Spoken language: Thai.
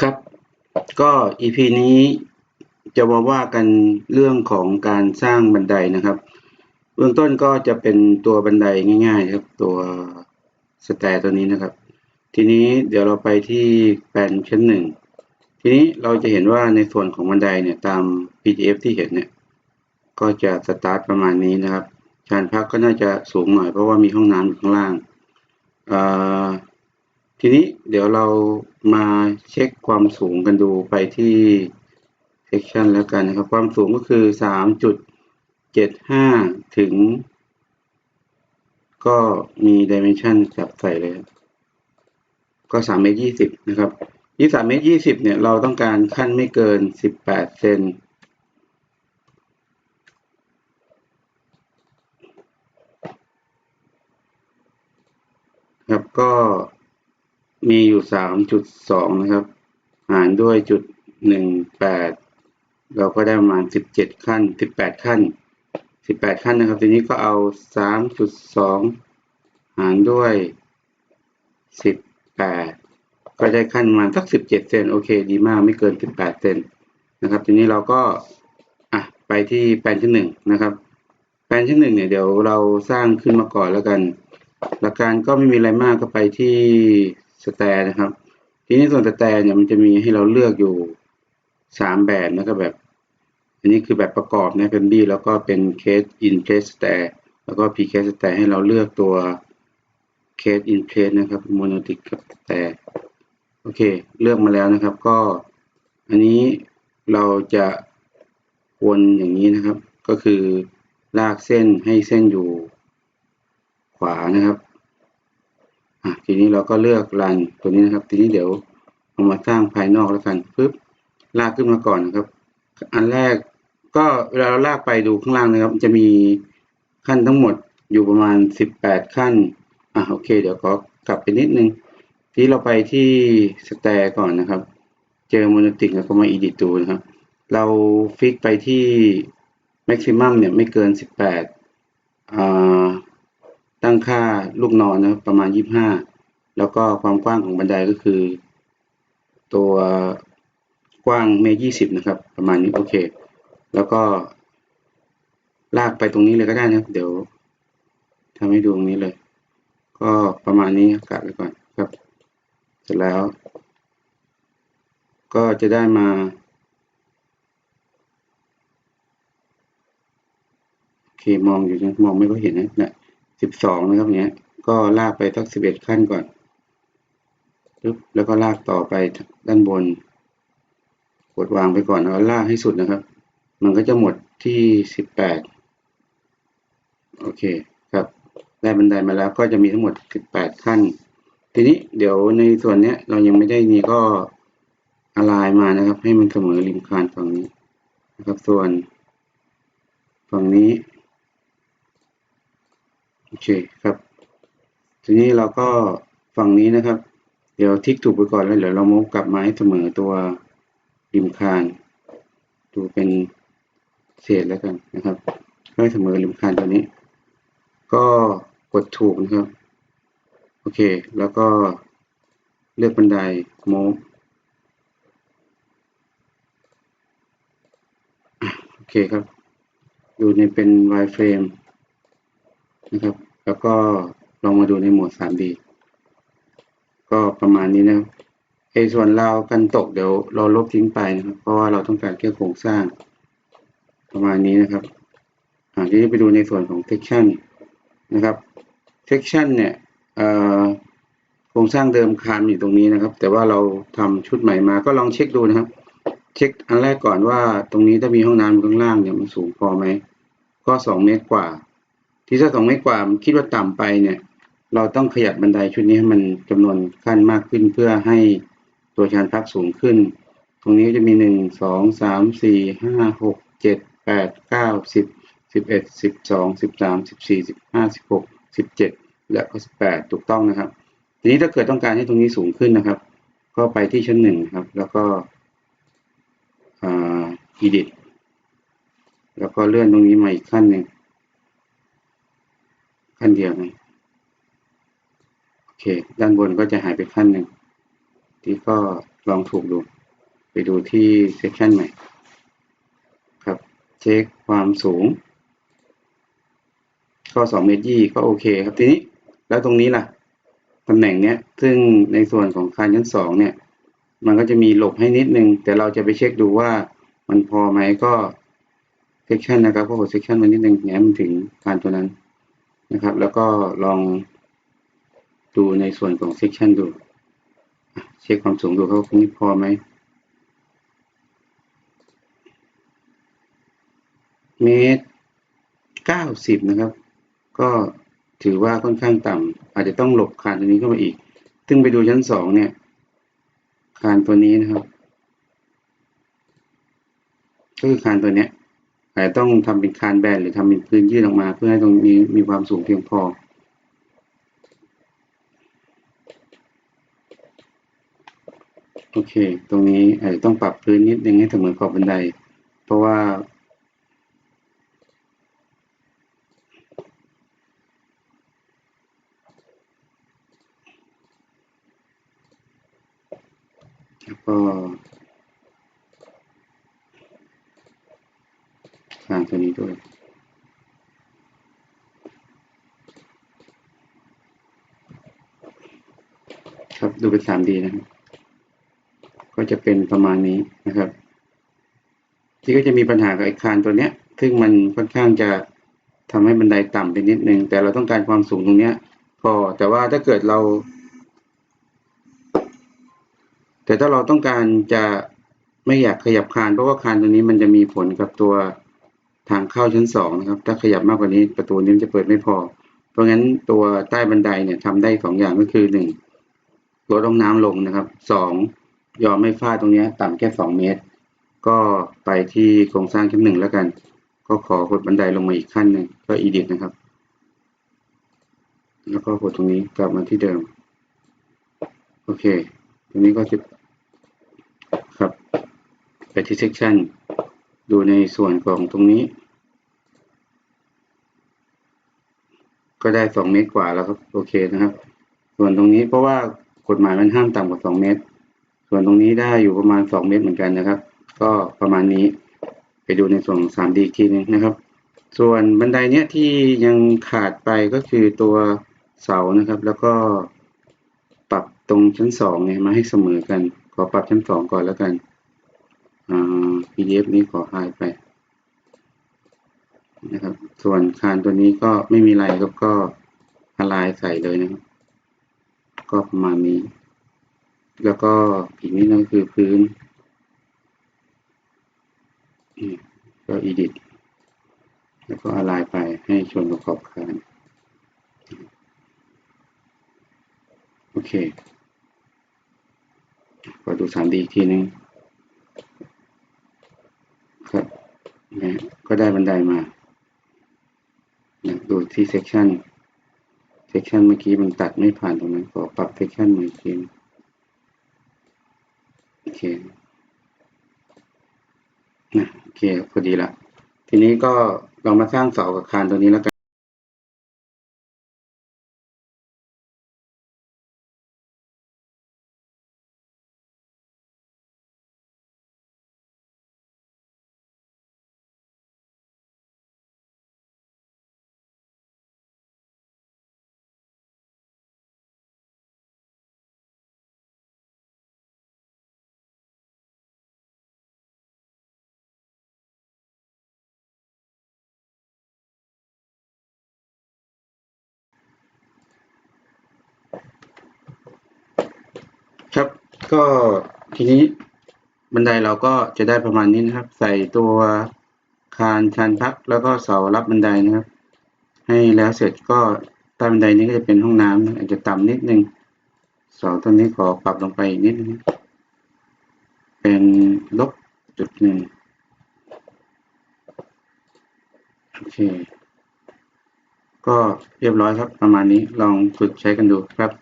ครับ ก็ EP นี้จะมาว่ากันเรื่องของการสร้างบันไดนะครับ เบื้องต้นก็จะเป็นตัวบันไดง่าย ๆ ครับ ตัวสแตร์ตัวนี้นะครับ ทีนี้เดี๋ยวเราไปที่แปลนชั้นหนึ่งทีนี้เราจะเห็นว่าในส่วนของบันไดเนี่ยตาม PDF ที่เห็นเนี่ย ก็จะสตาร์ทประมาณนี้นะครับ ชานพักก็น่าจะสูงหน่อยเพราะว่ามีห้องน้ำอยู่ข้างล่างอ่า ทีนี้เดี๋ยวเรามาเช็คความสูงกันดูไปที่ section แล้วกันนะครับ ความสูงก็คือ 3.75 ถึง ก็มี dimension จับใส่เลยก็3เมตร20 นะครับ23เมตร20 เนี่ย เราต้องการขั้นไม่เกิน 18 เซนครับก็ มีอยู่3.2นะครับ หารด้วยจุด18เราก็ได้ประมาณ17ขั้น18ขั้น18ขั้นนะครับ ทีนี้ก็เอา3.2หารด้วย18ก็ได้ขั้นประมาณสัก17เจ็ดเซนโอเคดีมากไม่เกิน18เซนนะครับ ทีนี้เราก็อะไปที่แปลนที่หนึ่งนะครับ แปลนที่หนึ่งเนี่ยเดี๋ยวเราสร้างขึ้นมาก่อนแล้วกัน หลักการก็ไม่มีอะไรมากก็ไปที่ สแตร์นะครับ ทีนี้ส่วนสแตร์เนี่ยมันจะมีให้เราเลือกอยู่สามแบบนะครับแบบ อันนี้คือแบบประกอบนะเป็นบีแล้วก็เป็นเคสอินเคสสแตร์แล้วก็พีเคสสแตร์ให้เราเลือกตัวเคสอินเคสนะครับโมโนติกกับสแตร์โอเค เลือกมาแล้วนะครับ ก็ อันนี้เราจะวนอย่างนี้นะครับ ก็คือลากเส้นให้เส้นอยู่ขวานะครับ อะทีนี้เราก็เลือกรันตัวนี้นะครับ ทีนี้เดี๋ยวเอามาสร้างภายนอกแล้วกันปึ๊บลากขึ้นมาก่อนนะครับ อันแรกก็เวลาเราลากไปดูข้างล่างนะครับ จะมีขั้นทั้งหมดอยู่ประมาณสิบแปดขั้นอะโอเค เดี๋ยวขอกลับไปนิดนึง ที่เราไปที่สแตร์ก่อนนะครับ เจอโมโนติกแล้วก็มา edit ดูนะครับ เราฟิกไปที่ maximum เนี่ยไม่เกินสิบแปดอ่า ตั้งค่าลูกนอนนะประมาณ 25 แล้วก็ความกว้างของบันไดก็คือ ตัวกว้างเมตร20นะครับ ประมาณนี้โอเค แล้วก็ ลากไปตรงนี้เลยก็ได้นะครับเดี๋ยวทำให้ดูตรงนี้เลย ก็ประมาณนี้กะไว้ก่อนครับ เสร็จแล้ว ก็จะได้มาโอเคมองอยู่นะมองไม่ค่อยเห็นนะนะ สิบสองนะครับเนี้ย ก็ลากไปสักสิบเอ็ดขั้นก่อนปึ๊บแล้วก็ลากต่อไปด้านบน กดวางไปก่อนแล้วลากให้สุดนะครับ มันก็จะหมดที่สิบแปดโอเคครับ ได้บันไดมาแล้วก็จะมีทั้งหมดสิบแปดขั้น ทีนี้เดี๋ยวในส่วนเนี้ยเรายังไม่ได้นี่ก็อลายมานะครับ ให้มันเสมอริมคานฝั่งนี้นะครับ ส่วนฝั่งนี้ โอเคครับ ทีนี้เราก็ฝั่งนี้นะครับ เดี๋ยวทิกถูกไปก่อนแล้วเดี๋ยวเรามุกกลับมาให้เสมอตัวริมคานดูเป็นเศษแล้วกันนะครับให้เสมอริมคานตัวนี้ ก็กดถูกนะครับ โอเค แล้วก็เลือกบันไดโมกโอเคครับดูในเป็น wireframe นะครับ แล้วก็ลองมาดูในโหมด 3D ก็ประมาณนี้นะไอ้ส่วนราวกันตกเดี๋ยวเราลบทิ้งไปนะครับ เพราะว่าเราต้องการแค่โครงสร้าง ประมาณนี้นะครับอ่าทีนี้ไปดูในส่วนของ section นะครับ section เนี่ยโครงสร้างเดิมคานอยู่ตรงนี้นะครับ แต่ว่าเราทำชุดใหม่มาก็ลองเช็คดูนะครับ เช็คอันแรกก่อนว่าตรงนี้ถ้ามีห้องน้ำข้างล่างเนี่ยมันสูงพอไหมก็สองเมตรกว่า ที่ถ้าสองเมตรกว่ามันคิดว่าต่ำไปเนี่ย เราต้องขยับบันไดชุดนี้ให้มันจำนวนขั้นมากขึ้นเพื่อให้ตัวชานพักสูงขึ้น ตรงนี้จะมีหนึ่งสองสามสี่ห้าหกเจ็ดแปดเก้าสิบสิบเอ็ดสิบสองสิบสามสิบสี่สิบห้าสิบหกสิบเจ็ดและก็สิบแปดถูกต้องนะครับ ทีนี้ถ้าเกิดต้องการให้ตรงนี้สูงขึ้นนะครับ ก็ไปที่ชั้นหนึ่งครับ แล้วก็อ่า edit แล้วก็เลื่อนตรงนี้มาอีกขั้นหนึ่ง ขั้นเดียวนะโอเค ด้านบนก็จะหายไปขั้นหนึ่งที่ก็ลองถูกดู ไปดูที่ section ใหม่ ครับ เช็คความสูง ก็2เมตรยี่ก็โอเคครับทีนี้ แล้วตรงนี้ล่ะตำแหน่งเนี้ย ซึ่งในส่วนของคานชั้นสองเนี่ย มันก็จะมีหลบให้นิดนึง แต่เราจะไปเช็คดูว่ามันพอไหมก็ section นะครับก็กด section มานิดนึงแง้มถึงคานตัวนั้น นะครับ แล้วก็ลองดูในส่วนของ section ดู เช็คความสูงดูเขาตรงนี้พอไหม เมตรเก้าสิบนะครับ ก็ถือว่าค่อนข้างต่ำอาจจะต้องหลบคานตัวนี้เข้ามาอีก ซึ่งไปดูชั้นสองเนี่ย คานตัวนี้นะครับก็คือคานตัวเนี้ย อาจจะต้องทำเป็นคานแบนหรือทำเป็นพื้นยื่นออกมา เพื่อให้ตรงนี้มีความสูงเพียงพอ โอเค ตรงนี้อาจจะต้องปรับพื้นนิดนึงให้เสมอขอบบันได เพราะว่าแล้วก็ทางตัวนี้ด้วยครับดูเป็น 3D นะครับ ก็จะเป็นประมาณนี้นะครับ ที่ก็จะมีปัญหากับไอ้คานตัวเนี้ย ซึ่งมันค่อนข้างจะทำให้บันไดต่ำไปนิดนึง แต่เราต้องการความสูงตรงเนี้ย พอแต่ว่าถ้าเกิดเรา แต่ถ้าเราต้องการจะไม่อยากขยับคานเพราะว่าคานตัวนี้มันจะมีผลกับตัว ทางเข้าชั้นสองนะครับ ถ้าขยับมากกว่านี้ประตูนี้จะเปิดไม่พอ เพราะงั้นตัวใต้บันไดเนี่ยทำได้สองอย่างก็คือหนึ่งลดห้องน้ำลงนะครับสองยอมไม่ฟาดตรงนี้ต่ำแค่สองเมตร ก็ไปที่โครงสร้างชั้นหนึ่งแล้วกัน ก็ขอกดบันไดลงมาอีกขั้นหนึ่งก็อีดิทนะครับ แล้วก็กดตรงนี้กลับมาที่เดิม โอเค ตรงนี้ก็จะครับ ไปที่ section ดูในส่วนของตรงนี้ ก็ได้สองเมตรกว่าแล้วครับโอเคนะครับ ส่วนตรงนี้เพราะว่ากฎหมายมันห้ามต่ำกว่าสองเมตร ส่วนตรงนี้ได้อยู่ประมาณสองเมตรเหมือนกันนะครับ ก็ประมาณนี้ไปดูในส่วนของ 3D อีกทีนึงนะครับ ส่วนบันไดเนี้ยที่ยังขาดไปก็คือตัวเสานะครับ แล้วก็ปรับตรงชั้นสองเนี่ยมาให้เสมอกัน ขอปรับชั้นสองก่อนแล้วกัน PDF นี้ขอหายไปนะครับ ส่วนคานตัวนี้ก็ไม่มีอะไรครับก็อลายใส่เลยนะครับ ก็ประมาณนี้ แล้วก็อีกนิดนึงคือพื้นก็ edit แล้วก็อลายไปให้ชนประกอบคานโอเคขอดู 3D อีกทีนึง ครับนะ ก็ได้บันไดมาดูที่ section section เมื่อกี้มันตัดไม่ผ่านตรงนั้นขอปรับเซ c ชันใหม่อกทีโอเคนะโอเคพอดีละทีนี้ก็ลองมาสร้างเสากับคานตัวนี้แล้วกัน ก็ทีนี้บันไดเราก็จะได้ประมาณนี้นะครับ ใส่ตัวคานชานพักแล้วก็เสารับบันไดนะครับ ให้แล้วเสร็จก็ใต้บันไดนี้ก็จะเป็นห้องน้ำอาจจะต่ำนิดนึงเสาต้นนี้ขอปรับลงไปอีกนิดนึงเป็นลบจุดหนึ่งโอเค ก็เรียบร้อยครับประมาณนี้ลองฝึกใช้กันดูครับ